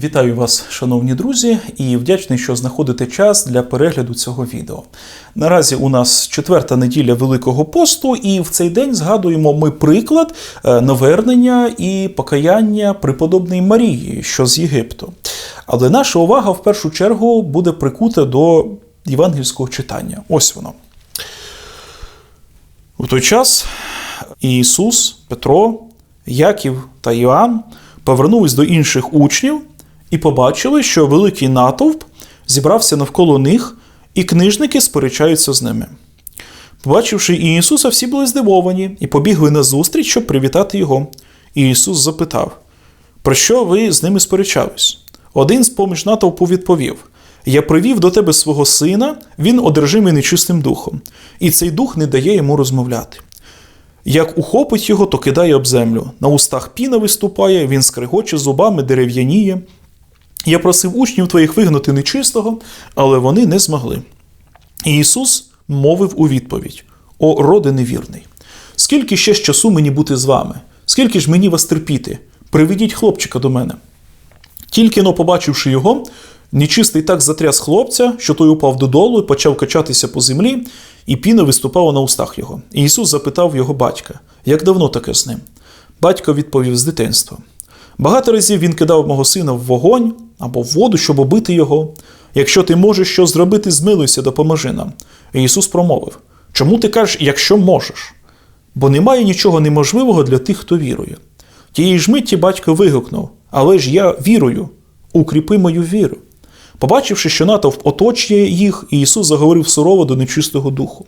Вітаю вас, шановні друзі, і вдячний, що знаходите час для перегляду цього відео. Наразі у нас четверта неділя Великого посту, і в цей день згадуємо ми приклад е, навернення і покаяння преподобної Марії, що з Єгипту. Але наша увага в першу чергу буде прикута до євангельського читання. Ось воно. У той час Ісус, Петро, Яків та Іоанн повернулись до інших учнів і побачили, що великий натовп зібрався навколо них, і книжники сперечаються з ними. Побачивши Ісуса, всі були здивовані і побігли на зустріч, щоб привітати його. І Ісус запитав: Про що ви з ними сперечались? Один з поміж натовпу відповів: Я привів до тебе свого сина, він одержимий нечистим духом, і цей дух не дає йому розмовляти. Як ухопить його, то кидає об землю. На устах піна виступає, він скригоче зубами, дерев'яніє. Я просив учнів твоїх вигнати нечистого, але вони не змогли. І Ісус мовив у відповідь: О, роде невірний! Скільки ще часу мені бути з вами? Скільки ж мені вас терпіти? Приведіть хлопчика до мене. Тільки но побачивши його, нечистий так затряс хлопця, що той упав додолу і почав качатися по землі, і піна виступала на устах його. І Ісус запитав його батька, як давно таке з ним? Батько відповів з дитинства. Багато разів він кидав мого сина в вогонь або в воду, щоб убити його. Якщо ти можеш що зробити, змилуйся, допоможи нам. І Ісус промовив: Чому ти кажеш, якщо можеш? Бо немає нічого неможливого для тих, хто вірує. Тієї ж миті батько вигукнув: Але ж я вірую, укріпи мою віру. Побачивши, що натовп оточує їх, Ісус заговорив сурово до нечистого духу: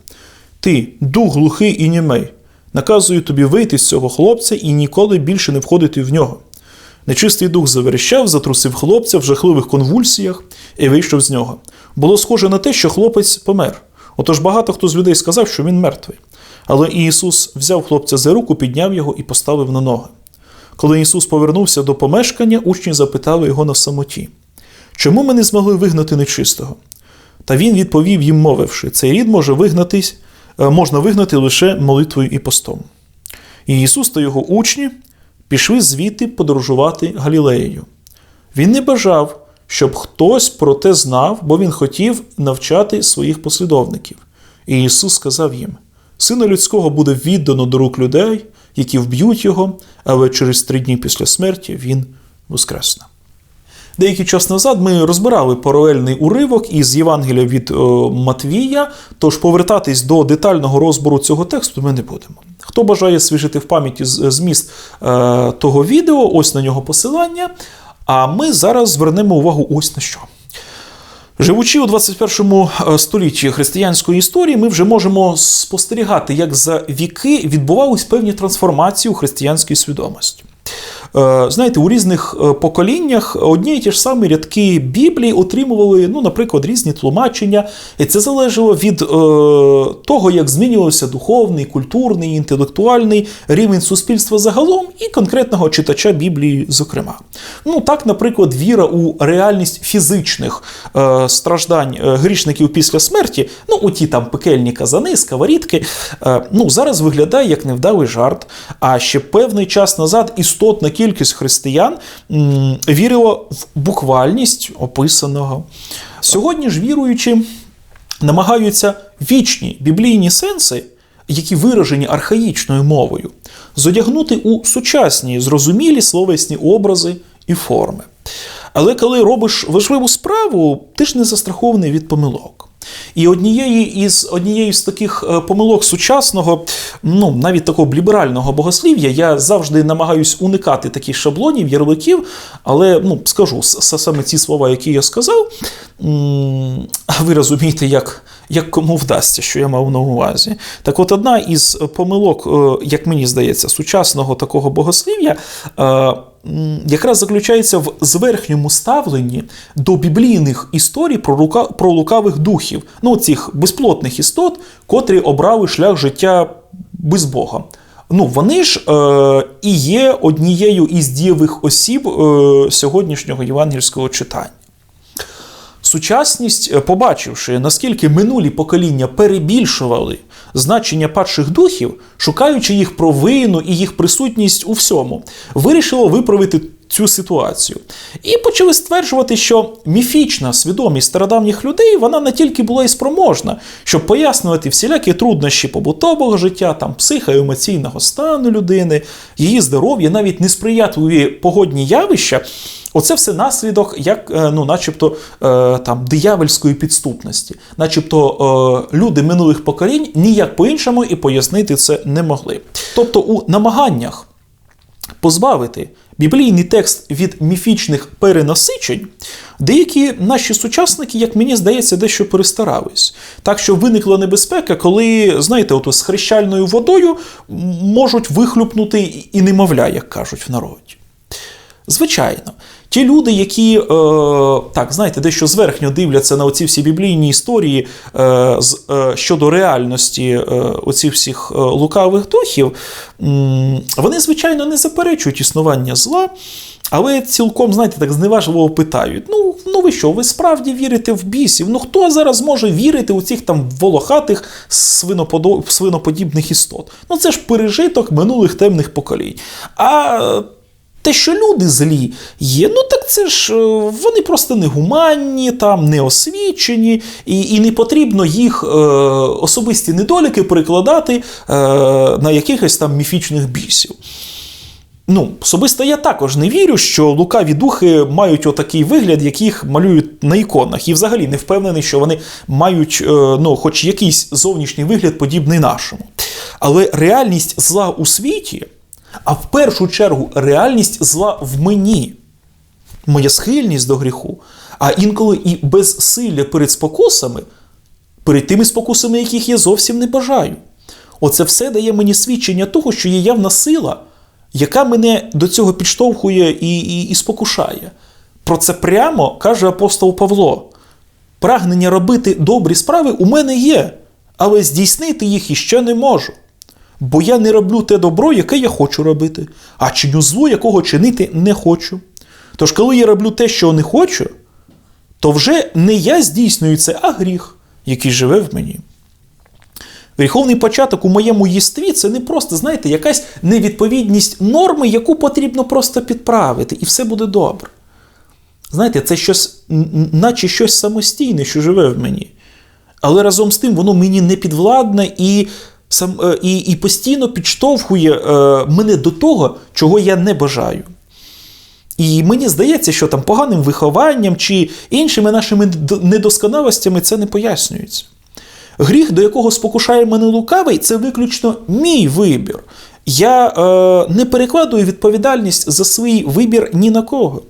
Ти, дух глухий і німей, наказую тобі вийти з цього хлопця і ніколи більше не входити в нього. Нечистий дух заверещав, затрусив хлопця в жахливих конвульсіях і вийшов з нього. Було схоже на те, що хлопець помер. Отож багато хто з людей сказав, що він мертвий. Але Ісус взяв хлопця за руку, підняв його і поставив на ноги. Коли Ісус повернувся до помешкання, учні запитали його на самоті. Чому ми не змогли вигнати нечистого? Та він відповів їм, мовивши, цей рід може вигнатись, е, можна вигнати лише молитвою і постом. І Ісус та його учні пішли звідти подорожувати Галілеєю. Він не бажав, щоб хтось про те знав, бо він хотів навчати своїх послідовників. І Ісус сказав їм: Сина людського буде віддано до рук людей, які вб'ють його, але через три дні після смерті він воскресне. Деякий час назад ми розбирали паралельний уривок із Євангелія від о, Матвія, тож повертатись до детального розбору цього тексту ми не будемо. Хто бажає свіжити в пам'яті зміст е, того відео, ось на нього посилання. А ми зараз звернемо увагу ось на що. Живучи у 21 столітті християнської історії, ми вже можемо спостерігати, як за віки відбувались певні трансформації у християнській свідомості. Знаєте, у різних поколіннях одні і ті ж самі рядки Біблії отримували, ну, наприклад, різні тлумачення, і це залежало від е, того, як змінювався духовний, культурний, інтелектуальний рівень суспільства загалом і конкретного читача Біблії, зокрема. Ну так, наприклад, віра у реальність фізичних е, страждань грішників після смерті, ну, у ті там пекельні казани, сковорідки, е, ну, зараз виглядає як невдалий жарт. А ще певний час назад істотна кількість кількість християн вірила в буквальність описаного. Сьогодні ж віруючі намагаються вічні біблійні сенси, які виражені архаїчною мовою, зодягнути у сучасні зрозумілі словесні образи і форми. Але коли робиш важливу справу, ти ж не застрахований від помилок. І однією із однією з таких е, помилок сучасного, ну навіть такого ліберального богослів'я, я завжди намагаюсь уникати таких шаблонів, ярликів, але ну, скажу саме ці слова, які я сказав, ви розумієте, як. Як кому вдасться, що я мав на увазі. Так от одна із помилок, е, як мені здається, сучасного такого богослів'я е, якраз заключається в зверхньому ставленні до біблійних історій про рука, про лукавих духів, ну цих безплотних істот, котрі обрали шлях життя без Бога. Ну, вони ж е, і є однією із дієвих осіб е, сьогоднішнього євангельського читання. Сучасність, е, побачивши, наскільки минулі покоління перебільшували значення падших духів, шукаючи їх провину і їх присутність у всьому, вирішило виправити цю ситуацію. І почали стверджувати, що міфічна свідомість стародавніх людей вона не тільки була і спроможна, щоб пояснювати всілякі труднощі побутового життя, там психоемоційного стану людини, її здоров'я, навіть несприятливі погодні явища. Оце все наслідок, як, е, ну, начебто, е, там диявольської підступності, начебто е, люди минулих поколінь ніяк по-іншому і пояснити це не могли. Тобто, у намаганнях позбавити біблійний текст від міфічних перенасичень, деякі наші сучасники, як мені здається, дещо перестарались. Так що виникла небезпека, коли, знаєте, от з хрещальною водою можуть вихлюпнути і немовля, як кажуть в народі. Звичайно, ті люди, які, е, так, знаєте, дещо зверхньо дивляться на оці всі біблійні історії е, з, е, щодо реальності е, оцих всіх е, лукавих духів, м, вони, звичайно, не заперечують існування зла, але цілком, знаєте, так зневажливо питають: ну, ну ви що, ви справді вірите в бісів? Ну хто зараз може вірити у цих там волохатих свиноподібних істот? Ну це ж пережиток минулих темних поколінь. А те, що люди злі є, ну так це ж е, вони просто негуманні, там неосвічені, і і не потрібно їх е, особисті недоліки перекладати е, на якихось там міфічних бісів. Ну, особисто я також не вірю, що лукаві духи мають отакий вигляд, яких малюють на іконах. І взагалі не впевнений, що вони мають е, ну, хоч якийсь зовнішній вигляд, подібний нашому. Але реальність зла у світі а в першу чергу реальність зла в мені, моя схильність до гріху, а інколи і безсилля перед спокусами, перед тими спокусами, яких я зовсім не бажаю. Оце все дає мені свідчення того, що є явна сила, яка мене до цього підштовхує і, і, і спокушає. Про це прямо каже апостол Павло. Прагнення робити добрі справи у мене є, але здійснити їх іще не можу. Бо я не роблю те добро, яке я хочу робити, а чиню зло, якого чинити не хочу. Тож, коли я роблю те, що не хочу, то вже не я здійснюю це, а гріх, який живе в мені. Гріховний початок у моєму єстві це не просто, знаєте, якась невідповідність норми, яку потрібно просто підправити, і все буде добре. Знаєте, це щось, наче щось самостійне, що живе в мені. Але разом з тим воно мені не підвладне і сам, е, і, і постійно підштовхує е, мене до того, чого я не бажаю. І мені здається, що там поганим вихованням чи іншими нашими недосконалостями це не пояснюється. Гріх, до якого спокушає мене лукавий, це виключно мій вибір. Я е, не перекладую відповідальність за свій вибір ні на кого.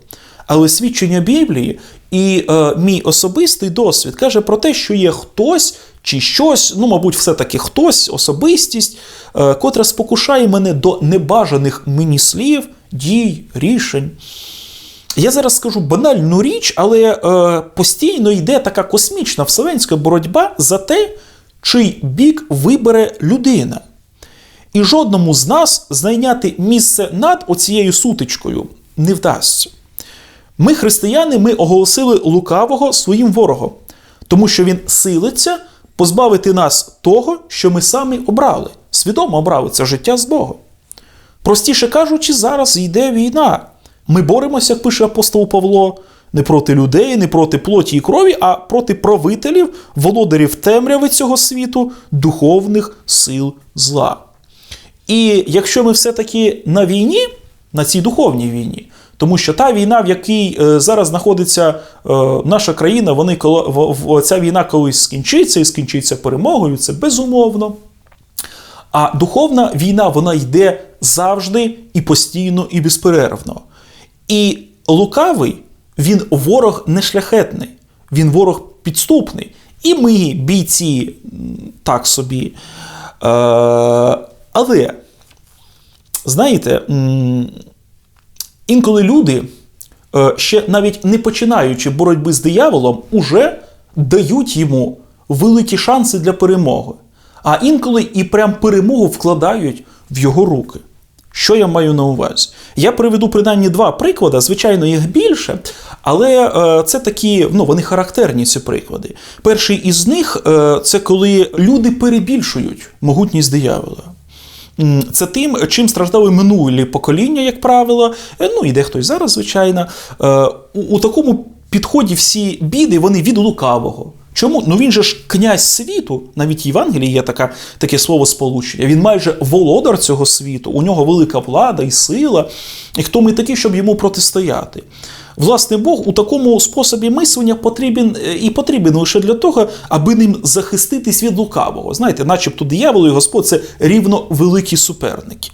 Але свідчення Біблії і е, мій особистий досвід каже про те, що є хтось, чи щось, ну, мабуть, все-таки хтось, особистість, е, котра спокушає мене до небажаних мені слів, дій, рішень. Я зараз скажу банальну річ, але е, постійно йде така космічна вселенська боротьба за те, чий бік вибере людина. І жодному з нас зайняти місце над оцією сутичкою не вдасться. Ми, християни, ми оголосили лукавого своїм ворогом, тому що він силиться позбавити нас того, що ми самі обрали, свідомо обрали це життя з Богом. Простіше кажучи, зараз йде війна. Ми боремося, як пише апостол Павло, не проти людей, не проти плоті і крові, а проти правителів, володарів темряви цього світу, духовних сил зла. І якщо ми все-таки на війні, на цій духовній війні, тому що та війна, в якій е, зараз знаходиться е, наша країна, вони ця війна колись скінчиться і скінчиться перемогою, це безумовно. А духовна війна вона йде завжди і постійно, і безперервно. І лукавий, він ворог нешляхетний, він ворог підступний. І ми, бійці, так собі. Е, але, знаєте, Інколи люди, е, ще навіть не починаючи боротьби з дияволом, уже дають йому великі шанси для перемоги. А інколи і прям перемогу вкладають в його руки. Що я маю на увазі? Я приведу принаймні два приклади, звичайно, їх більше, але е, це такі, ну вони характерні, ці приклади. Перший із них е, це коли люди перебільшують могутність диявола. Це тим, чим страждали минулі покоління, як правило, е, ну і дехто й зараз, звичайно. Е, У, у такому підході всі біди вони від лукавого. Чому? Ну він же ж князь світу, навіть в Євангелії є така, таке слово сполучення. Він майже володар цього світу, у нього велика влада і сила. І хто ми такі, щоб йому протистояти? Власне, Бог у такому способі мислення потрібен е, і потрібен лише для того, аби ним захиститись від лукавого. Знаєте, начебто диявол і Господь це рівно великі суперники.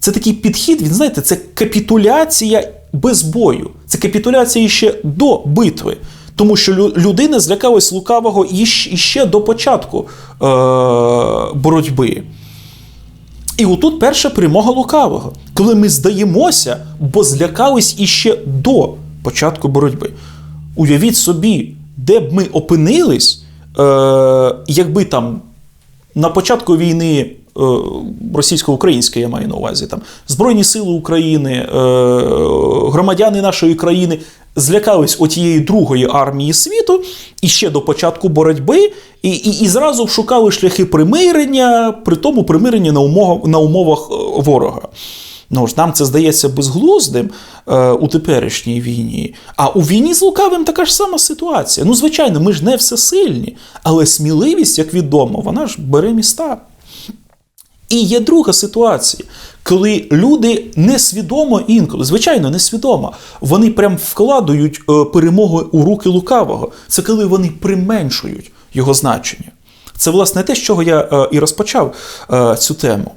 Це такий підхід, він знаєте, це капітуляція без бою. Це капітуляція ще до битви. Тому що лю- людина злякалась лукавого іще до початку е- боротьби. І отут перша перемога лукавого, коли ми здаємося, бо злякались іще до початку боротьби. Уявіть собі, де б ми опинились, е, якби там на початку війни е, російсько-української, я маю на увазі, там Збройні Сили України, е, громадяни нашої країни злякались отієї другої армії світу і ще до початку боротьби, і, і, і зразу шукали шляхи примирення, при тому примирення на умовах, на умовах е, ворога. Ну ж нам це здається безглуздим е, у теперішній війні. А у війні з лукавим така ж сама ситуація. Ну, звичайно, ми ж не всесильні, але сміливість, як відомо, вона ж бере міста. І є друга ситуація, коли люди несвідомо інколи, звичайно, несвідомо, вони прям вкладають е, перемогу у руки лукавого. Це коли вони применшують його значення. Це, власне, те, з чого я е, і розпочав е, цю тему.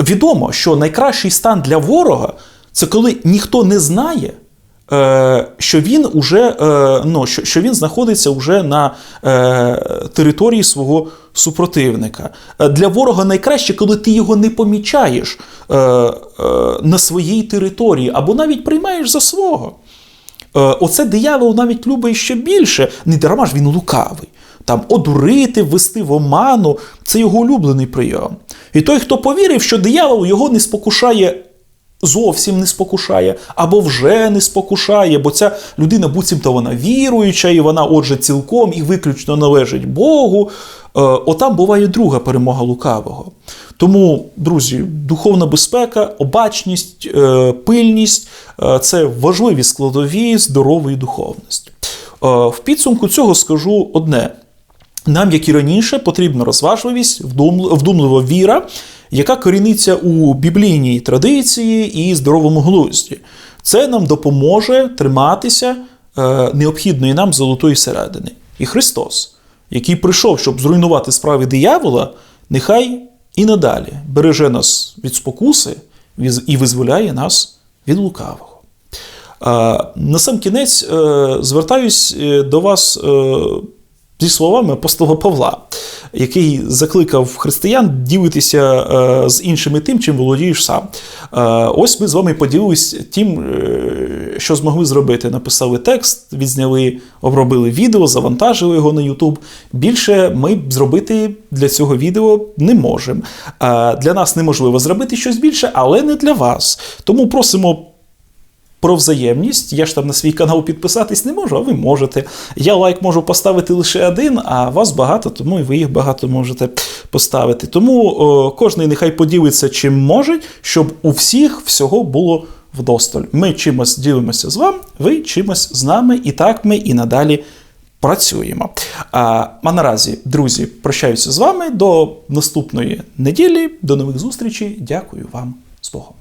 Відомо, що найкращий стан для ворога це коли ніхто не знає, що він уже, е, ну, що, він знаходиться вже на е, території свого супротивника. Е, Для ворога найкраще, коли ти його не помічаєш е, е, на своїй території, або навіть приймаєш за свого. Е, Оце диявол навіть любить ще більше. Не дарма ж він лукавий. Там одурити, ввести в оману це його улюблений прийом. І той, хто повірив, що диявол його не спокушає, зовсім не спокушає, або вже не спокушає, бо ця людина буцімто вона віруюча, і вона, отже, цілком і виключно належить Богу. Е, Отам буває друга перемога лукавого. Тому, друзі, духовна безпека, обачність, е, пильність е, це важливі складові здорової духовності. В підсумку цього скажу одне: нам, як і раніше, потрібна розважливість, вдум- вдумлива віра, яка коріниться у біблійній традиції і здоровому глузді. Це нам допоможе триматися е, необхідної нам золотої середини. І Христос, який прийшов, щоб зруйнувати справи диявола, нехай і надалі береже нас від спокуси і визволяє нас від лукавого. На сам кінець е, звертаюсь е, до вас е, зі словами апостола Павла, який закликав християн ділитися е, з іншими тим, чим володієш сам. Е, Ось ми з вами поділились тим, е, що змогли зробити. Написали текст, відзняли, обробили відео, завантажили його на YouTube. Більше ми зробити для цього відео не можемо. Для нас неможливо зробити щось більше, але не для вас. Тому просимо про взаємність. Я ж там на свій канал підписатись не можу, а ви можете. Я лайк можу поставити лише один, а вас багато, тому і ви їх багато можете поставити. Тому о, кожний нехай поділиться чим може, щоб у всіх всього було вдосталь. Ми чимось ділимося з вами, ви чимось з нами, і так ми і надалі. Працюємо. А, а наразі, друзі, прощаюся з вами до наступної неділі. До нових зустрічей. Дякую вам з Богом.